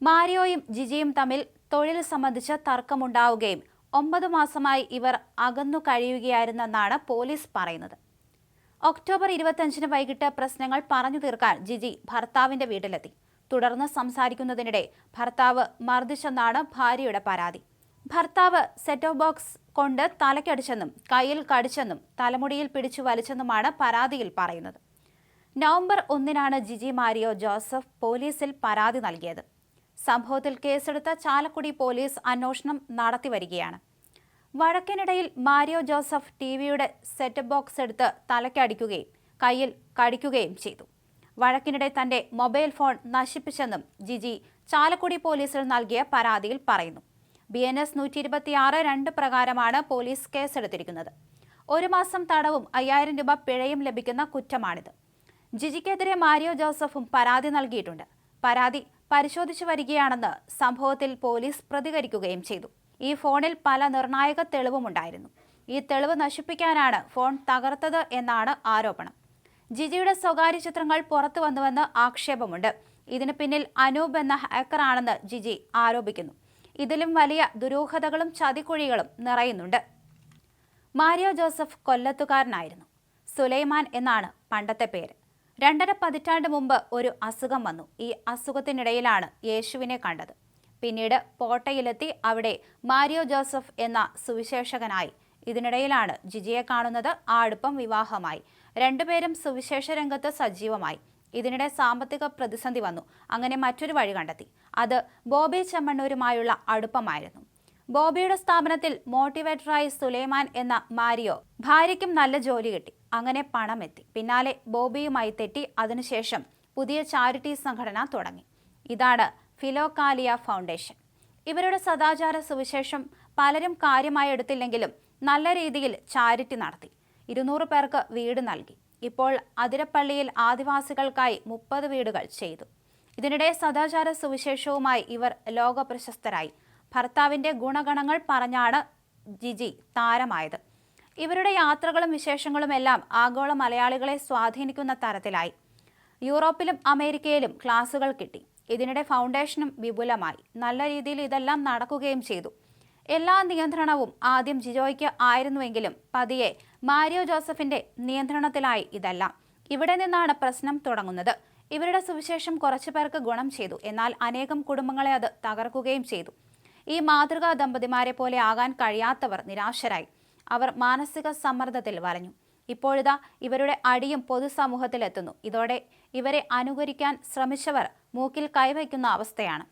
മാരിയോയും ജിജിയും തമ്മിൽ തൊഴിൽ സംബന്ധിച്ച് തർക്കമുണ്ടാവുകയും ഒമ്പത് മാസമായി ഇവർ അകന്നു കഴിയുകയായിരുന്നെന്നാണ് പോലീസ് പറയുന്നത്. ഒക്ടോബർ ഇരുപത്തഞ്ചിന് വൈകിട്ട് പ്രശ്നങ്ങൾ പറഞ്ഞു തീർക്കാൻ ജിജി ഭർത്താവിന്റെ വീട്ടിലെത്തി. തുടർന്ന് സംസാരിക്കുന്നതിനിടെ ഭർത്താവ് മർദ്ദിച്ചെന്നാണ് ഭാര്യയുടെ പരാതി. ഭർത്താവ് സെറ്റ് ഓഫ് ബോക്സ് കൊണ്ട് തലക്കടിച്ചെന്നും കയ്യിൽ കടിച്ചെന്നും തലമുടിയിൽ പിടിച്ചു വലിച്ചെന്നുമാണ് പരാതിയിൽ പറയുന്നത്. നവംബർ ഒന്നിനാണ് ജിജി മാരിയോ ജോസഫ് പോലീസിൽ പരാതി നൽകിയത്. സംഭവത്തിൽ കേസെടുത്ത ചാലക്കുടി പോലീസ് അന്വേഷണം നടത്തി വരികയാണ്. വഴക്കിനിടയിൽ മാരിയോ ജോസഫ് ടി വിയുടെ സെറ്റ് ബോക്സ് എടുത്ത് തലയ്ക്കടിക്കുകയും കയ്യിൽ കടിക്കുകയും ചെയ്തു. വഴക്കിനിടെ തന്റെ മൊബൈൽ ഫോൺ നശിപ്പിച്ചെന്നും ജിജി ചാലക്കുടി പോലീസിൽ നൽകിയ പരാതിയിൽ പറയുന്നു. ബി എൻ എസ് നൂറ്റി ഇരുപത്തിയാറ് രണ്ട് പ്രകാരമാണ് പോലീസ് കേസെടുത്തിരിക്കുന്നത്. ഒരു മാസം തടവും അയ്യായിരം രൂപ പിഴയും ലഭിക്കുന്ന കുറ്റമാണിത്. ജിജിക്കെതിരെ മാരിയോ ജോസഫും പരാതി നൽകിയിട്ടുണ്ട്. പരാതി പരിശോധിച്ചു വരികയാണെന്ന് സംഭവത്തിൽ പോലീസ് പ്രതികരിക്കുകയും ചെയ്തു. ഈ ഫോണിൽ പല നിർണായക തെളിവുമുണ്ടായിരുന്നു ഈ തെളിവ് നശിപ്പിക്കാനാണ് ഫോൺ തകർത്തത് എന്നാണ് ആരോപണം. ജിജിയുടെ സ്വകാര്യ ചിത്രങ്ങൾ പുറത്തു വന്നുവെന്ന് ആക്ഷേപമുണ്ട്. ഇതിന് പിന്നിൽ അനൂപ് എന്ന ഹാക്കറാണെന്ന് ജിജി ആരോപിക്കുന്നു. ഇതിലും വലിയ ദുരൂഹതകളും ചതിക്കുഴികളും നിറയുന്നുണ്ട്. മാരിയോ ജോസഫ് കൊല്ലത്തുകാരനായിരുന്നു. സുലൈമാൻ എന്നാണ് പണ്ടത്തെ പേര്. രണ്ടര പതിറ്റാണ്ട് മുമ്പ് ഒരു അസുഖം വന്നു. ഈ അസുഖത്തിനിടയിലാണ് യേശുവിനെ കണ്ടത്. പിന്നീട് പോട്ടയിലെത്തി അവിടെ മാരിയോ ജോസഫ് എന്ന സുവിശേഷകനായി. ഇതിനിടയിലാണ് ജിജിയെ കാണുന്നത് ആ അടുപ്പം വിവാഹമായി. രണ്ടുപേരും സുവിശേഷ രംഗത്ത് സജീവമായി. ഇതിനിടെ സാമ്പത്തിക പ്രതിസന്ധി വന്നു. അങ്ങനെ മറ്റൊരു വഴി കണ്ടെത്തി. അത് ബോബി ചെമ്മണ്ണൂരുമായുള്ള അടുപ്പമായിരുന്നു. ബോബിയുടെ സ്ഥാപനത്തിൽ മോട്ടിവേറ്ററായി സുലൈമാൻ എന്ന മാരിയോ ഭാര്യയ്ക്കും നല്ല ജോലി കിട്ടി. അങ്ങനെ പണമെത്തി. പിന്നാലെ ബോബിയുമായി തെറ്റി. അതിനുശേഷം പുതിയ ചാരിറ്റി സംഘടന തുടങ്ങി. ഇതാണ് ഫിലോകാലിയ ഫൗണ്ടേഷൻ. ഇവരുടെ സദാചാര സുവിശേഷം പലരും കാര്യമായി എടുത്തില്ലെങ്കിലും നല്ല രീതിയിൽ ചാരിറ്റി നടത്തി. ഇരുന്നൂറ് പേർക്ക് വീട് നൽകി. ഇപ്പോൾ അതിരപ്പള്ളിയിൽ ആദിവാസികൾക്കായി മുപ്പത് വീടുകൾ ചെയ്തു. ഇതിനിടെ സദാചാര സുവിശേഷവുമായി ഇവർ ലോക ഭർത്താവിന്റെ ഗുണഗണങ്ങൾ പറഞ്ഞാണ് ജിജി താരമായത്. ഇവരുടെ യാത്രകളും വിശേഷങ്ങളും എല്ലാം ആഗോള മലയാളികളെ സ്വാധീനിക്കുന്ന തരത്തിലായി. യൂറോപ്പിലും അമേരിക്കയിലും ക്ലാസുകൾ കിട്ടി. ഇതിനിടെ ഫൗണ്ടേഷനും വിപുലമായി. നല്ല രീതിയിൽ ഇതെല്ലാം നടക്കുകയും ചെയ്തു. എല്ലാ നിയന്ത്രണവും ആദ്യം ജിജോയ്ക്ക് ആയിരുന്നുവെങ്കിലും പതിയെ മാരിയോ ജോസഫിന്റെ നിയന്ത്രണത്തിലായി ഇതെല്ലാം. ഇവിടെ നിന്നാണ് പ്രശ്നം തുടങ്ങുന്നത്. ഇവരുടെ സുവിശേഷം കുറച്ചു പേർക്ക് ഗുണം ചെയ്തു. എന്നാൽ അനേകം കുടുംബങ്ങളെ അത് തകർക്കുകയും ചെയ്തു. ഈ മാതൃകാ ദമ്പതിമാരെ പോലെ ആകാൻ കഴിയാത്തവർ നിരാശരായി. അവർ മാനസിക സമ്മർദ്ദത്തിൽ വലഞ്ഞു. ഇപ്പോഴിതാ ഇവരുടെ അടിയും പൊതുസമൂഹത്തിലെത്തുന്നു. ഇതോടെ ഇവരെ അനുകരിക്കാൻ ശ്രമിച്ചവർ മൂക്കിൽ കൈവയ്ക്കുന്ന അവസ്ഥയാണ്.